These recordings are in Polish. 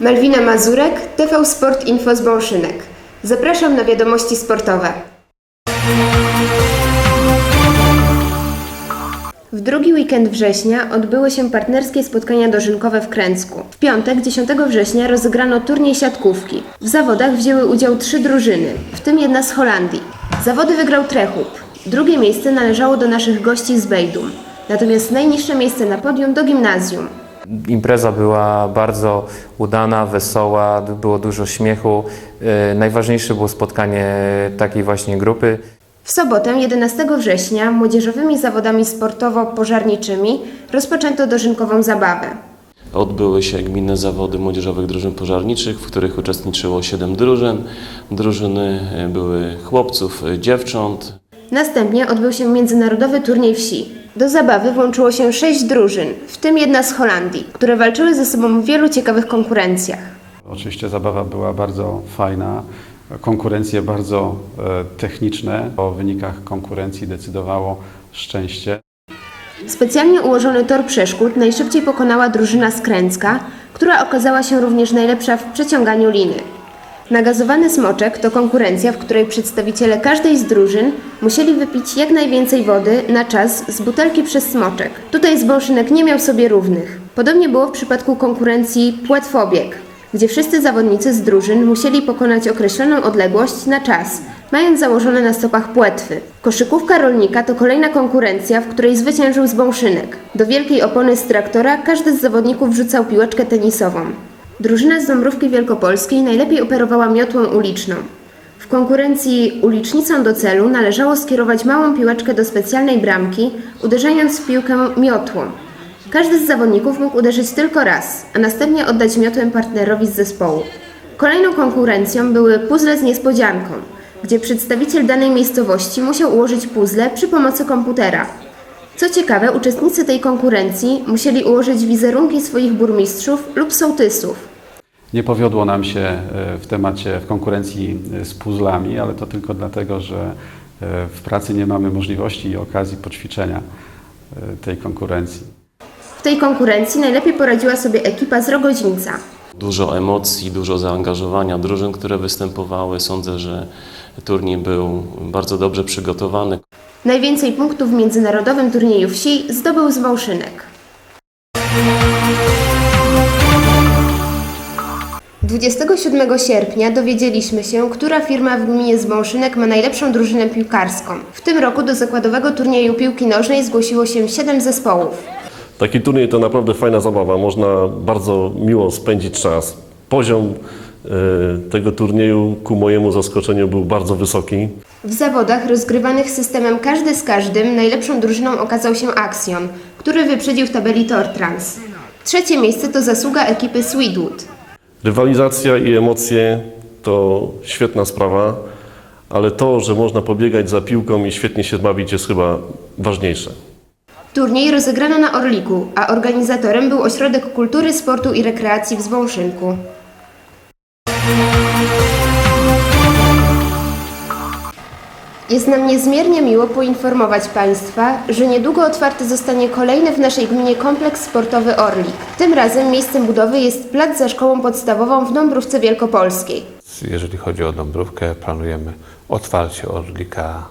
Malwina Mazurek, TV Sport Info z Bąszynek. Zapraszam na wiadomości sportowe. W drugi weekend września odbyły się partnerskie spotkania dożynkowe w Kręcku. W piątek, 10 września, rozegrano turniej siatkówki. W zawodach wzięły udział trzy drużyny, w tym jedna z Holandii. Zawody wygrał Trechub. Drugie miejsce należało do naszych gości z Bejdum. Natomiast najniższe miejsce na podium do gimnazjum. Impreza była bardzo udana, wesoła, było dużo śmiechu. E, Najważniejsze było spotkanie takiej właśnie grupy. W sobotę 11 września młodzieżowymi zawodami sportowo-pożarniczymi rozpoczęto dożynkową zabawę. Odbyły się gminne zawody młodzieżowych drużyn pożarniczych, w których uczestniczyło 7 drużyn. Drużyny e, były chłopców, e, dziewcząt. Następnie odbył się międzynarodowy turniej wsi. Do zabawy włączyło się sześć drużyn, w tym jedna z Holandii, które walczyły ze sobą w wielu ciekawych konkurencjach. Oczywiście zabawa była bardzo fajna, konkurencje bardzo e, techniczne. O wynikach konkurencji decydowało szczęście. Specjalnie ułożony tor przeszkód najszybciej pokonała drużyna z Kręcka, która okazała się również najlepsza w przeciąganiu liny. Nagazowany smoczek to konkurencja, w której przedstawiciele każdej z drużyn musieli wypić jak najwięcej wody na czas z butelki przez smoczek. Tutaj zbąszynek nie miał sobie równych. Podobnie było w przypadku konkurencji płetwobieg, gdzie wszyscy zawodnicy z drużyn musieli pokonać określoną odległość na czas, mając założone na stopach płetwy. Koszykówka rolnika to kolejna konkurencja, w której zwyciężył zbąszynek. Do wielkiej opony z traktora każdy z zawodników wrzucał piłeczkę tenisową. Drużyna z Dąbrówki Wielkopolskiej najlepiej operowała miotłą uliczną. W konkurencji ulicznicą do celu należało skierować małą piłeczkę do specjalnej bramki, uderzając w piłkę miotłą. Każdy z zawodników mógł uderzyć tylko raz, a następnie oddać miotłę partnerowi z zespołu. Kolejną konkurencją były puzzle z niespodzianką, gdzie przedstawiciel danej miejscowości musiał ułożyć puzzle przy pomocy komputera. Co ciekawe, uczestnicy tej konkurencji musieli ułożyć wizerunki swoich burmistrzów lub sołtysów. Nie powiodło nam się e, w temacie, w konkurencji e, z puzzlami, ale to tylko dlatego, że e, w pracy nie mamy możliwości i okazji poćwiczenia tej konkurencji. W tej konkurencji najlepiej poradziła sobie ekipa z Rogozińca. Dużo emocji, dużo zaangażowania drużyn, które występowały. Sądzę, że turniej był bardzo dobrze przygotowany. Najwięcej punktów w międzynarodowym turnieju wsi zdobył Zbałszynek. 27 sierpnia dowiedzieliśmy się, która firma w gminie Zbąszynek ma najlepszą drużynę piłkarską. W tym roku do zakładowego turnieju piłki nożnej zgłosiło się 7 zespołów. Taki turniej to naprawdę fajna zabawa, można bardzo miło spędzić czas. Poziom e, tego turnieju ku mojemu zaskoczeniu był bardzo wysoki. W zawodach rozgrywanych systemem każdy z każdym najlepszą drużyną okazał się Axion, który wyprzedził w tabeli Tortrans. Trzecie miejsce to zasługa ekipy Sweetwood. Rywalizacja i emocje to świetna sprawa, ale to, że można pobiegać za piłką i świetnie się bawić jest chyba ważniejsze. Turniej rozegrano na Orliku, a organizatorem był Ośrodek Kultury, Sportu i Rekreacji w Zwąszynku. Jest nam niezmiernie miło poinformować Państwa, że niedługo otwarty zostanie kolejny w naszej gminie kompleks sportowy Orlik. Tym razem miejscem budowy jest plac za szkołą podstawową w Dąbrówce Wielkopolskiej. Jeżeli chodzi o Dąbrówkę, planujemy otwarcie Orlika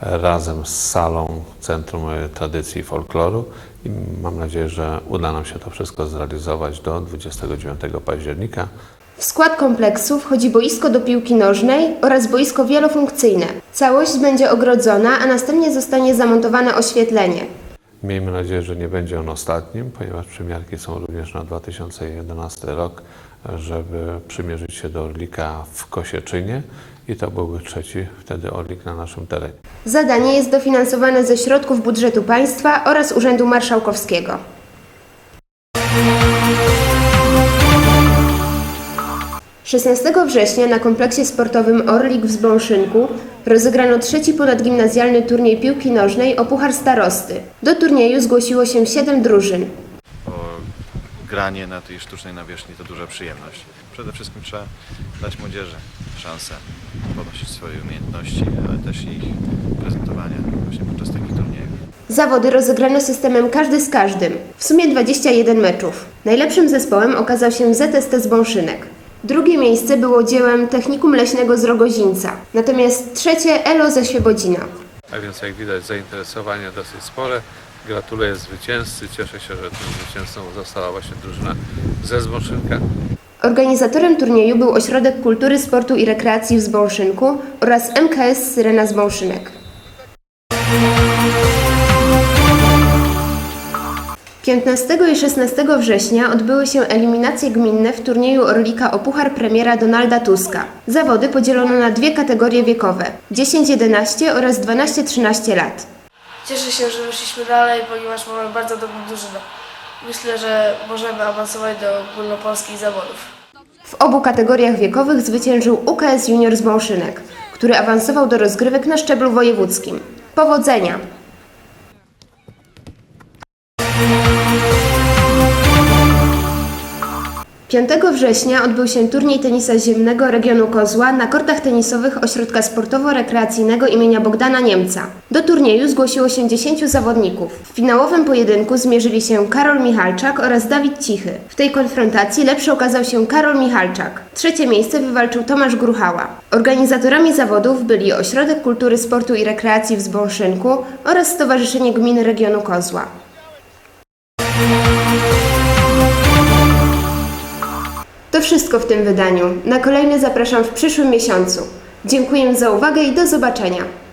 razem z salą Centrum Tradycji i Folkloru i mam nadzieję, że uda nam się to wszystko zrealizować do 29 października. W skład kompleksu wchodzi boisko do piłki nożnej oraz boisko wielofunkcyjne. Całość będzie ogrodzona, a następnie zostanie zamontowane oświetlenie. Miejmy nadzieję, że nie będzie on ostatnim, ponieważ przymiarki są również na 2011 rok, żeby przymierzyć się do Orlika w Kosieczynie i to byłby trzeci wtedy Orlik na naszym terenie. Zadanie jest dofinansowane ze środków budżetu państwa oraz Urzędu Marszałkowskiego. Szesnastego września na kompleksie sportowym Orlik w Zbąszynku rozegrano trzeci ponadgimnazjalny turniej piłki nożnej o Puchar Starosty. Do turnieju zgłosiło się siedem drużyn. bo granie na tej sztucznej nawierzchni to duża przyjemność. Przede wszystkim trzeba dać młodzieży szansę podnosić swoje umiejętności, ale też ich prezentowania właśnie podczas takich turniejów. Zawody rozegrano systemem każdy z każdym, w sumie 21 meczów. Najlepszym zespołem okazał się ZST z Bąszynek. Drugie miejsce było dziełem Technikum Leśnego z Rogozińca, natomiast trzecie Elo ze Świebodzina. A więc jak widać zainteresowanie dosyć spore. Gratuluję zwycięzcy. Cieszę się, że tym zwycięzcą została właśnie drużyna ze Zboczynka. Organizatorem turnieju był Ośrodek Kultury, Sportu i Rekreacji w Zbąszynku oraz MKS Syrena z 15 i 16 września odbyły się eliminacje gminne w turnieju Orlika o Puchar Premiera Donalda Tuska. Zawody podzielono na dwie kategorie wiekowe 10-11 oraz 12-13 lat. Cieszę się, że wyszliśmy dalej, ponieważ mamy bardzo dobrą drużynę. Myślę, że możemy awansować do ogólnopolskich zawodów. W obu kategoriach wiekowych zwyciężył UKS Junior z Bąszynek, który awansował do rozgrywek na szczeblu wojewódzkim. Powodzenia! 5 września odbył się turniej tenisa ziemnego regionu Kozła na kortach tenisowych Ośrodka Sportowo-Rekreacyjnego imienia Bogdana Niemca. Do turnieju zgłosiło się 10 zawodników. W finałowym pojedynku zmierzyli się Karol Michalczak oraz Dawid Cichy. W tej konfrontacji lepszy okazał się Karol Michalczak. Trzecie miejsce wywalczył Tomasz Gruchała. Organizatorami zawodów byli Ośrodek Kultury, Sportu i Rekreacji w Zbąszynku oraz Stowarzyszenie Gmin Regionu Kozła. Wszystko w tym wydaniu. Na kolejne zapraszam w przyszłym miesiącu. Dziękuję za uwagę i do zobaczenia.